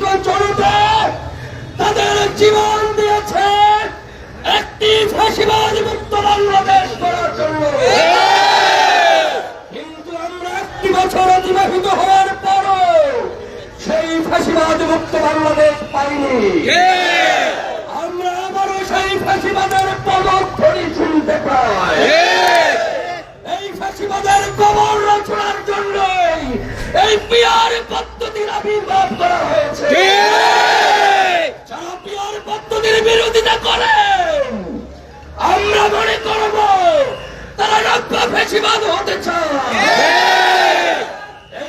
ছাত্র জনতা তাদের জীবন দিয়েছে একটি ফাঁসিবাদ মুক্ত বাংলাদেশ করার জন্য। কিন্তু আমরা একটি বছর অতিবাহিত হওয়ার পরও সেই ফাঁসিবাদ মুক্ত বাংলাদেশ পাইনি। আমরা আবারও সেই ফাঁসিবাদের ফেসিবাদ হতে চায়।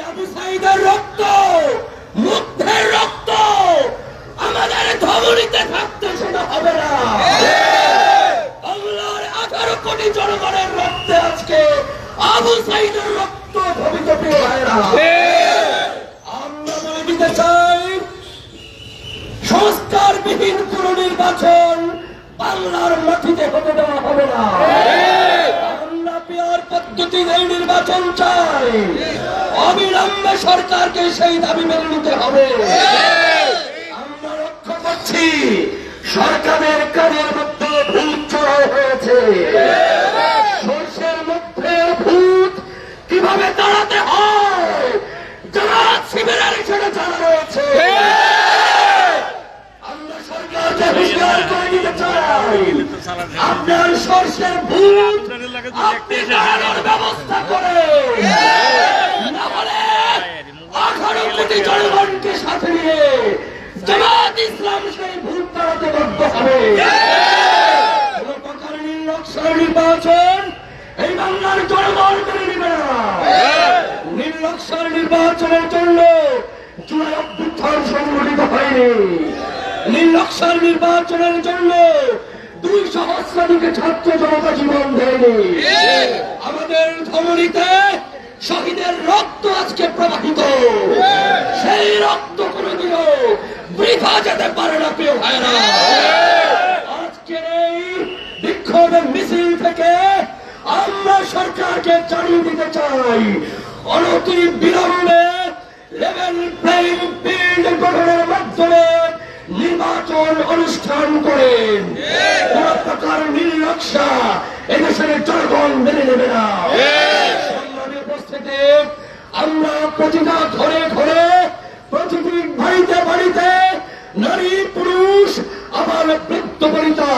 আবু সাইদের রক্ত রক্ত আমাদের ধমনীতে থাকতে সেটা হবে না। কোটি জনগণের আজকে রক্ত সংস্কারবিহীন কোন নির্বাচন বাংলার মাটিতে হতে দেওয়া হবে না। পেয়ার এই নির্বাচন চাই। অবিলম্বে সরকারকে সেই দাবি মেনে নিতে হবে। আমরা লক্ষ্য করছি, সরকারের কাজের মধ্যে ভুল হয়েছে সর্ষের মধ্যে ভূত কীভাবে তাড়াতে হয় যারা শিবিরের সেটা জানা রয়েছে আমরা সরকারকে হুঁশিয়ার করে দিতে চাই আপনার সর্ষের ভূত আপনি ব্যবস্থা করে। আঠারো কোটি জনগণকে সাথে নিয়ে জামাত ইসলাম সেই ভূত তাড়াতে বাধ্য হবে। নির্বাচন এই বাংলার জনগণ মেনে নেবে না। নির্লক্ষণ নির্বাচনের জন্য জুলাই অভ্যুত্থান সংগঠিত হয়নি। নির্লক্ষণ নির্বাচনের জন্য দুই সহস্রাধিকে ছাত্র জনতা জীবন দেয়নি। আমাদের ধমনীতে শহীদের রক্ত আজকে প্রবাহিত। সেই রক্ত কোনোদিনও বৃথা যেতে পারে না প্রিয় ভাইরা আজকের এই বিক্ষোভের মিছিল থেকে আমরা সরকারকে জানিয়ে দিতে চাই অনতি বিলম্বে লেভেল প্লেইং ফিল্ড গঠনের মাধ্যমে নির্বাচন অনুষ্ঠান করেন। কোন প্রকার নির্লক্ষা এদেশের জনগণ মেনে নেবে না। উপস্থিতি আমরা প্রতিটা ঘরে ঘরে প্রতিটি বাড়িতে বাড়িতে নারী পুরুষ আমার বৃত্ত বনিতা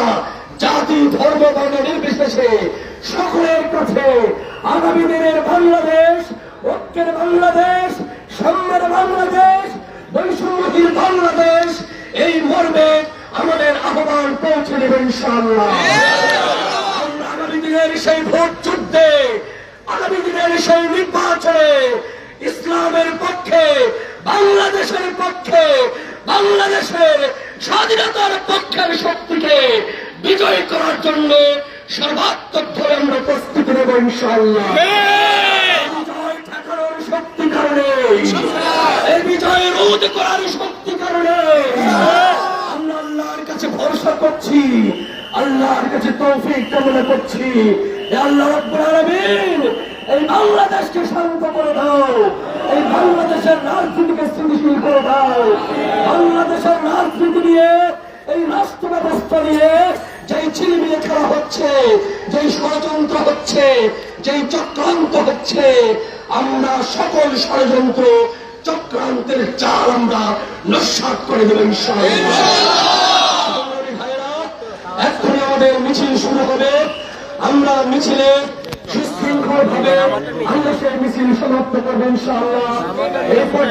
জাতি ধর্ম বর্ণ নির্বিশেষে সকলের কাছে আগামী দিনের বাংলাদেশ ঐক্যের বাংলাদেশ সাম্যের বাংলাদেশ ইনশাআল্লাহ। আগামী দিনের সেই ভোট যুদ্ধে আগামী দিনের সেই নির্বাচনে ইসলামের পক্ষে বাংলাদেশের পক্ষে বাংলাদেশের স্বাধীনতার পক্ষের শক্তিকে বিজয় করার জন্য সর্বাত্মক ধরে আমরা প্রস্তুত নেব ইনশাআল্লাহ। ঠেকানোর শক্তি কারণে। এই বিজয় রোধ করার শক্তি কারণে। ভরসা করছি। আল্লাহর কাছে তৌফিক কামনা করছি। আল্লাহ রাব্বুল আলামিন এই বাংলাদেশকে শান্ত করে দাও। এই বাংলাদেশের রাজনীতিকে স্থিতিশীল করে দাও। বাংলাদেশের রাজনীতি নিয়ে এই রাষ্ট্র ব্যবস্থা নিয়ে যেই ছিলিমিলি খেলা হচ্ছে যেই ষড়যন্ত্র হচ্ছে যেই চক্রান্ত হচ্ছে আমরা সকল ষড়যন্ত্র চক্রান্তের চাল আমরা নস্বাত করে দেব ইনশাআল্লাহ। সংগ্রামী ভাইরা, এক্ষুনি আমাদের মিছিল শুরু হবে। আমরা মিছিলে সুশৃঙ্খল ভাবে মিছিল সমাপ্ত করব ইনশাআল্লাহ।